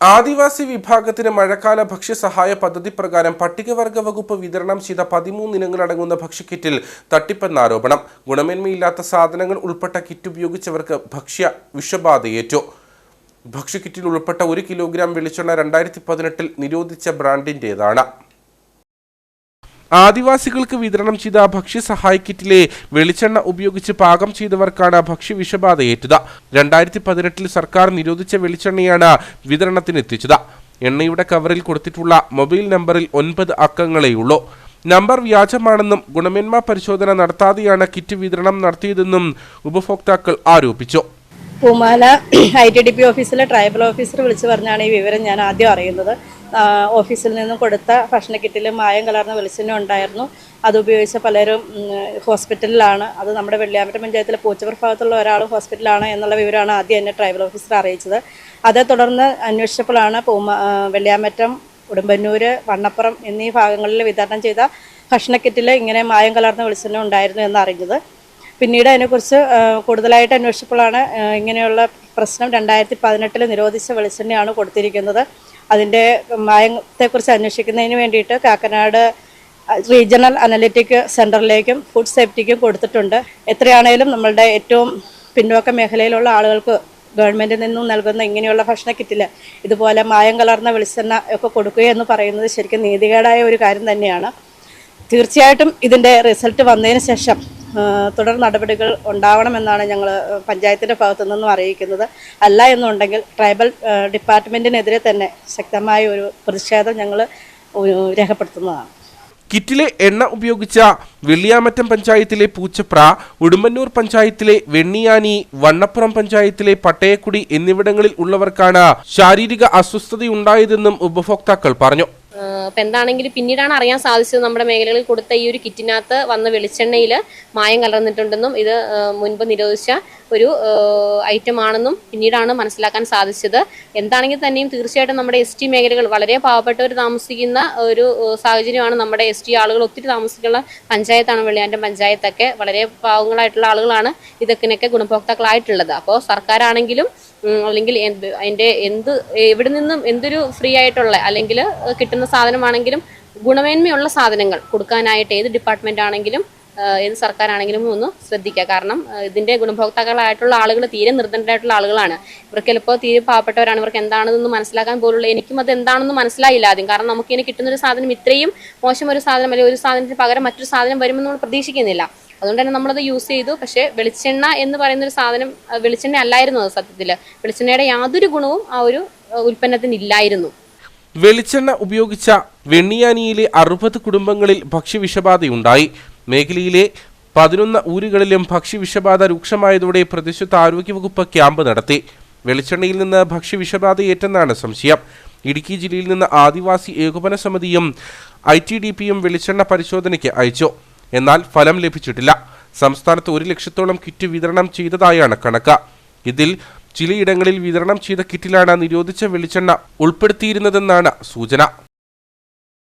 ആദിവാസി വിഭാഗത്തിന് മഴക്കാല ഭക്ഷ്യസഹായ പദ്ധതി പ്രകാരം പട്ടികവർഗ വകുപ്പ് വിതരണം ചെയ്ത പതിമൂന്ന് ഇനങ്ങളടങ്ങുന്ന ഭക്ഷ്യക്കിറ്റിൽ തട്ടിപ്പെന്ന ആരോപണം. ഗുണമേന്മയില്ലാത്ത സാധനങ്ങൾ ഉൾപ്പെട്ട കിറ്റ് ഉപയോഗിച്ചവർക്ക് ഭക്ഷ്യ വിഷബാധയേറ്റു. ഭക്ഷ്യക്കിറ്റിൽ ഉൾപ്പെട്ട ഒരു കിലോഗ്രാം വെളിച്ചെണ്ണ രണ്ടായിരത്തി പതിനെട്ടിൽ നിരോധിച്ച ബ്രാൻഡിന്റേതാണ് ആദിവാസികൾക്ക് വിതരണം ചെയ്ത ഭക്ഷ്യസഹായ കിറ്റിലെ വെളിച്ചെണ്ണ ഉപയോഗിച്ച് പാകം ചെയ്തവർക്കാണ് ഭക്ഷ്യ വിഷബാധയേറ്റത് രണ്ടായിരത്തി പതിനെട്ടിൽ സർക്കാർ നിരോധിച്ച വെളിച്ചെണ്ണയാണ് വിതരണത്തിന് എത്തിച്ചത്. എണ്ണയുടെ കവറിൽ കൊടുത്തിട്ടുള്ള മൊബൈൽ നമ്പറിൽ ഒൻപത് അക്കങ്ങളെയുള്ളൂ നമ്പർ വ്യാജമാണെന്നും ഗുണമേന്മ പരിശോധന നടത്താതെയാണ് കിറ്റ് വിതരണം നടത്തിയതെന്നും ഉപഭോക്താക്കൾ ആരോപിച്ചു. Poomala I T D P ഓഫീസിലെ ട്രൈബൽ ഓഫീസർ വിളിച്ചു പറഞ്ഞാണ് ഈ വിവരം ഞാൻ ആദ്യം അറിയുന്നത്. ഓഫീസിൽ നിന്നും കൊടുത്ത ഭക്ഷണ കിറ്റിൽ മായം കലർന്ന വെളിച്ചെണ്ണ ഉണ്ടായിരുന്നു. അത് ഉപയോഗിച്ച പലരും ഹോസ്പിറ്റലിലാണ്. അത് നമ്മുടെ വെള്ളിയാമറ്റ പഞ്ചായത്തിലെ പൂച്ചവർ ഭാഗത്തുള്ള ഒരാൾ ഹോസ്പിറ്റലാണ് എന്നുള്ള വിവരമാണ് ആദ്യം എന്നെ ട്രൈബൽ ഓഫീസർ അറിയിച്ചത്. അതേ തുടർന്ന് അന്വേഷിച്ചപ്പോഴാണ് പൂമ വെള്ളിയാമറ്റം ഉടുമ്പന്നൂര് വണ്ണപ്പുറം എന്നീ ഭാഗങ്ങളിൽ വിതരണം ചെയ്ത ഭക്ഷണ കിറ്റിൽ ഇങ്ങനെ മായം കലർന്ന വെളിച്ചെണ്ണ ഉണ്ടായിരുന്നു എന്നറിഞ്ഞത് പിന്നീട് അതിനെക്കുറിച്ച് കൂടുതലായിട്ട് അന്വേഷിച്ചപ്പോഴാണ് ഇങ്ങനെയുള്ള പ്രശ്നം രണ്ടായിരത്തി പതിനെട്ടിൽ നിരോധിച്ച വെളിച്ചെണ്ണയാണ് കൊടുത്തിരിക്കുന്നത്. അതിന്റെ മായത്തെക്കുറിച്ച് അന്വേഷിക്കുന്നതിന് വേണ്ടിയിട്ട് കാക്കനാട് റീജിയണൽ അനലിറ്റിക് സെന്ററിലേക്കും ഫുഡ് സേഫ്റ്റിക്കും കൊടുത്തിട്ടുണ്ട്. എത്രയാണേലും നമ്മളുടെ ഏറ്റവും പിന്നോക്ക മേഖലയിലുള്ള ആളുകൾക്ക് ഗവൺമെന്റിൽ നിന്നും നൽകുന്ന ഇങ്ങനെയുള്ള ഭക്ഷണ കിറ്റിൽ ഇതുപോലെ മായം കലർന്ന വെളിച്ചെണ്ണ ഒക്കെ കൊടുക്കുക എന്ന് പറയുന്നത് ശരിക്കും നീതികേടായ ഒരു കാര്യം തന്നെയാണ്. തീർച്ചയായിട്ടും ഇതിന്റെ റിസൾട്ട് വന്നതിന് ശേഷം തുടർ നടപടികൾ ഉണ്ടാവണമെന്നാണ് ഞങ്ങൾ പഞ്ചായത്തിന്റെ ഭാഗത്തു നിന്നും അറിയിക്കുന്നത്. അല്ല എന്നുണ്ടെങ്കിൽ ട്രൈബൽ ഡിപ്പാർട്ട്മെന്റിനെതിരെ തന്നെ ശക്തമായ ഒരു പ്രതിഷേധം ഞങ്ങൾ രേഖപ്പെടുത്തുന്നതാണ്. കിറ്റിലെ എണ്ണ ഉപയോഗിച്ച വെള്ളിയാമറ്റം പഞ്ചായത്തിലെ പൂച്ചപ്ര ഉടുമ്പന്നൂർ പഞ്ചായത്തിലെ വെണ്ണിയാനി വണ്ണപ്പുറം പഞ്ചായത്തിലെ പട്ടയക്കുടി എന്നിവിടങ്ങളിൽ ഉള്ളവർക്കാണ് ശാരീരിക അസ്വസ്ഥതയുണ്ടായതെന്നും ഉപഭോക്താക്കൾ പറഞ്ഞു. അപ്പം എന്താണെങ്കിലും പിന്നീടാണ് അറിയാൻ സാധിച്ചത് നമ്മുടെ മേഖലകളിൽ കൊടുത്ത ഈ ഒരു കിറ്റിനകത്ത് വന്ന വെളിച്ചെണ്ണയിൽ മായം കലർന്നിട്ടുണ്ടെന്നും ഇത് മുൻപ് നിരോധിച്ച ഒരു ഐറ്റം ആണെന്നും പിന്നീടാണ് മനസ്സിലാക്കാൻ സാധിച്ചത്. എന്താണെങ്കിൽ തന്നെയും തീർച്ചയായിട്ടും നമ്മുടെ എസ് ടി മേഖലകൾ വളരെ പാവപ്പെട്ടവർ താമസിക്കുന്ന ഒരു സാഹചര്യമാണ് നമ്മുടെ എസ് ടി ആളുകൾ ഒത്തിരി താമസിക്കുന്ന പഞ്ചായത്താണ് വെള്ളിയാന്റെ പഞ്ചായത്തൊക്കെ വളരെ പാവങ്ങളായിട്ടുള്ള ആളുകളാണ് ഇതൊക്കെ ഗുണഭോക്താക്കളായിട്ടുള്ളത്. അപ്പോൾ സർക്കാരാണെങ്കിലും അല്ലെങ്കിൽ എന്ത് അതിന്റെ എന്ത് എവിടെ നിന്നും എന്തൊരു ഫ്രീ ആയിട്ടുള്ള അല്ലെങ്കിൽ കിട്ടുന്ന സാധനമാണെങ്കിലും ഗുണമേന്മയുള്ള സാധനങ്ങൾ കൊടുക്കാനായിട്ട് ഏത് ഡിപ്പാർട്ട്മെന്റ് ആണെങ്കിലും ഏത് സർക്കാരാണെങ്കിലും ഒന്ന് ശ്രദ്ധിക്കുക. കാരണം ഇതിന്റെ ഗുണഭോക്താക്കളായിട്ടുള്ള ആളുകൾ തീരെ നിർദ്ധനരായിട്ടുള്ള ആളുകളാണ്. ഇവർക്ക് ചിലപ്പോൾ തീരെ പാവപ്പെട്ടവരാണ്. ഇവർക്ക് എന്താണെന്നൊന്നും മനസ്സിലാക്കാൻ പോലുള്ള എനിക്കും അത് എന്താണെന്ന് മനസ്സിലായില്ല ആദ്യം. കാരണം നമുക്ക് കിട്ടുന്ന ഒരു സാധനം ഇത്രയും മോശം ഒരു സാധനം അല്ലെങ്കിൽ ഒരു സാധനത്തിന് പകരം മറ്റൊരു സാധനം വരുമെന്ന് നമ്മൾ പ്രതീക്ഷിക്കുന്നില്ല. അതുകൊണ്ട് തന്നെ നമ്മളത് യൂസ് ചെയ്തു. പക്ഷേ വെളിച്ചെണ്ണ എന്ന് പറയുന്ന ഒരു സാധനം വെളിച്ചെണ്ണ അല്ലായിരുന്നു അത് സത്യത്തിൽ വെളിച്ചെണ്ണയുടെ യാതൊരു ഗുണവും ആ ഒരു ഉൽപ്പന്നത്തിന് ഇല്ലായിരുന്നു വെളിച്ചെണ്ണ ഉപയോഗിച്ച വെണ്ണിയാനിയിലെ അറുപത് കുടുംബങ്ങളിൽ ഭക്ഷ്യവിഷബാധയുണ്ടായി മേഖലയിലെ പതിനൊന്ന് ഊരുകളിലും ഭക്ഷ്യവിഷബാധ രൂക്ഷമായതോടെ പ്രദേശത്ത് ആരോഗ്യവകുപ്പ് ക്യാമ്പ് നടത്തി. വെളിച്ചെണ്ണയിൽ നിന്ന് ഭക്ഷ്യവിഷബാധയേറ്റെന്നാണ് സംശയം. ഇടുക്കി ജില്ലയിൽ നിന്ന് ആദിവാസി ഏകോപന സമിതിയും ഐ ടി ഡി പിയും വെളിച്ചെണ്ണ പരിശോധനയ്ക്ക് അയച്ചു. എന്നാൽ ഫലം ലഭിച്ചിട്ടില്ല. സംസ്ഥാനത്ത് ഒരു ലക്ഷത്തോളം കിറ്റ് വിതരണം ചെയ്തതായാണ് കണക്ക്. ഇതിൽ ചിലയിടങ്ങളിൽ വിതരണം ചെയ്ത കിറ്റിലാണ് നിരോധിച്ച വെളിച്ചെണ്ണ ഉൾപ്പെടുത്തിയിരുന്നതെന്നാണ് സൂചന.